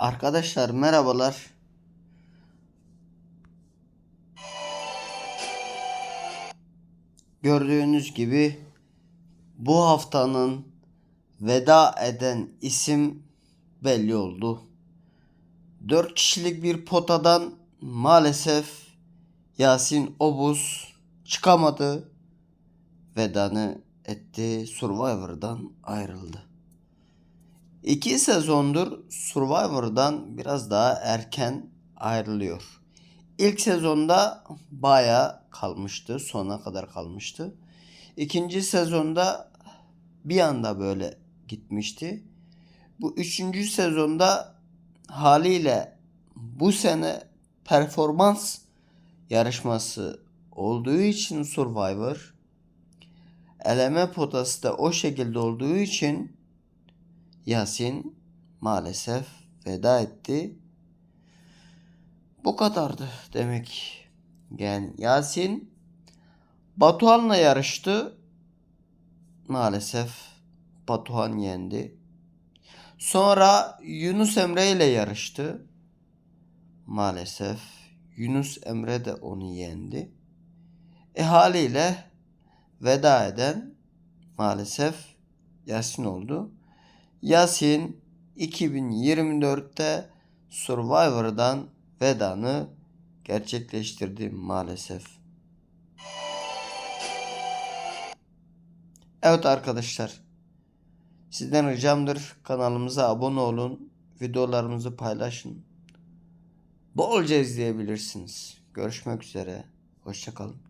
Arkadaşlar merhabalar. Gördüğünüz gibi bu haftanın veda eden isim belli oldu. 4 kişilik bir potadan maalesef Yasin Obuz çıkamadı. Vedanı etti. Survivor'dan ayrıldı. İki sezondur Survivor'dan biraz daha erken ayrılıyor. İlk sezonda baya kalmıştı. Sona kadar kalmıştı. İkinci sezonda bir anda böyle gitmişti. Bu üçüncü sezonda haliyle bu sene performans yarışması olduğu için Survivor eleme potası da o şekilde olduğu için Yasin maalesef veda etti. Bu kadardı demek. Yani Yasin Batuhan'la yarıştı. Maalesef Batuhan yendi. Sonra Yunus Emre ile yarıştı. Maalesef Yunus Emre de onu yendi. E haliyle veda eden maalesef Yasin oldu. Yasin 2024'te Survivor'dan vedanı gerçekleştirdi maalesef. Evet arkadaşlar. Sizden ricamdır kanalımıza abone olun. Videolarımızı paylaşın. Bolca izleyebilirsiniz. Görüşmek üzere. Hoşçakalın.